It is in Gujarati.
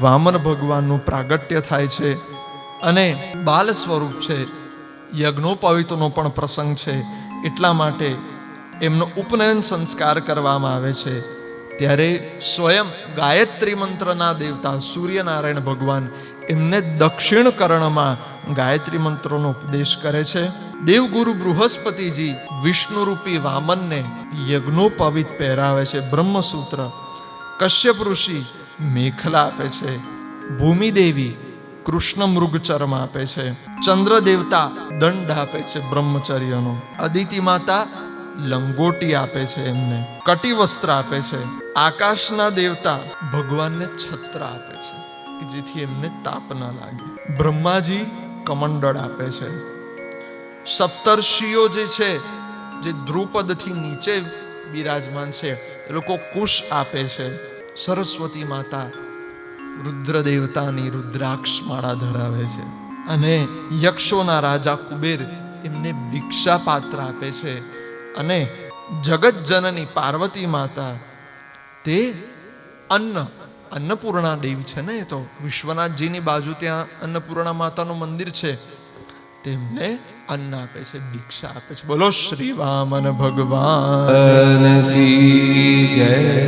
વામન ભગવાનનું પ્રાગટ્ય થાય છે અને બાલ સ્વરૂપ છે, યજ્ઞોપવિતનો પણ પ્રસંગ છે. એટલા માટે એમનો ઉપનયન સંસ્કાર કરવામાં આવે છે. ત્યારે સ્વયં ગાયત્રી મંત્રના દેવતા સૂર્યનારાયણ ભગવાન એમને દક્ષિણ કર્ણમાં ગાયત્રી મંત્રોનો ઉપદેશ કરે છે. દેવગુરુ બૃહસ્પતિજી વિષ્ણુરૂપી વામનને યજ્ઞોપવિત પહેરાવે છે. બ્રહ્મસૂત્ર. કશ્યપ ઋષિ મેખલા આપે છે, ભૂમિદેવી કૃષ્ણ મૃગચર્મ આપે છે ચંદ્ર દેવતા દંડ આપે છે બ્રહ્મચર્યનો, અદિતિ માતા લંગોટી આપે છે એમને કટી વસ્ત્ર આપે છે, આકાશના દેવતા ભગવાનને છત્ર આપે છે જેથી એમને તાપ ન લાગે. બ્રહ્માજી કમંડળ આપે છે. સપ્તર્ષિઓ જે છે, જે ધ્રુપદથી નીચે બિરાજમાન છે, એ લોકો કુશ આપે છે. સરસ્વતી માતા રુદ્ર દેવતાની રુદ્રાક્ષ માળા ધરાવે છે. અને યક્ષોના રાજા કુબેર એમને ભિક્ષા પાત્ર આપે છે. અને જગત જનની પાર્વતી માતા તે અન્ન, અન્નપૂર્ણા દેવ છે ને એ તો. વિશ્વનાથજીની બાજુ ત્યાં અન્નપૂર્ણા માતાનું મંદિર છે. તેમને અન્ન આપે છે, ભિક્ષા આપે છે. બોલો, શ્રી વામન ભગવાન. જય.